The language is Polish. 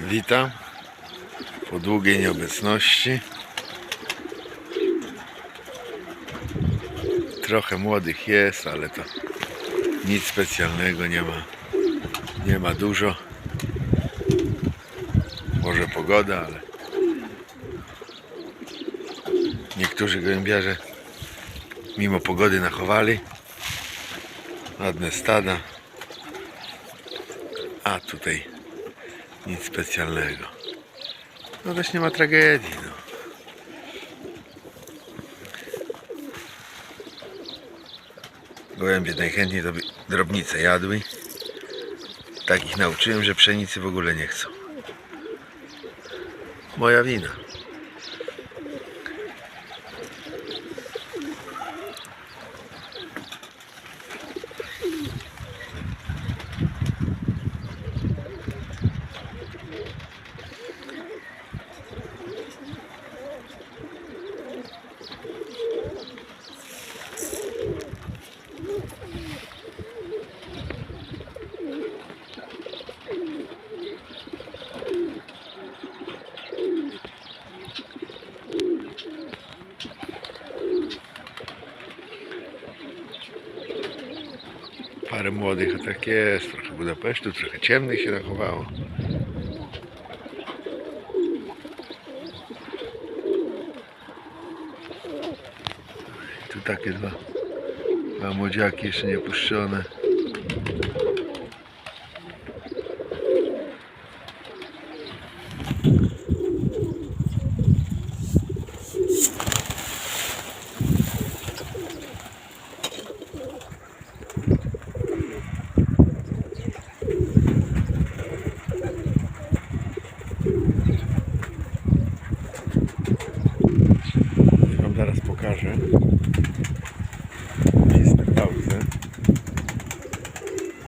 Witam po długiej nieobecności. Trochę młodych jest, ale to nic specjalnego nie ma. Nie ma dużo. Może pogoda, ale niektórzy gołębiarze mimo pogody nachowali. Ładne stada. A tutaj nic specjalnego. No też nie ma tragedii. No. Gołębie najchętniej drobnice jadły. Tak ich nauczyłem, że pszenicy w ogóle nie chcą. Moja wina. Parę młodych, a tak jest. Trochę Budapesztu, trochę ciemnych się nachowało. Tu takie dwa, dwa młodziaki jeszcze nie puszczone. Pleasure.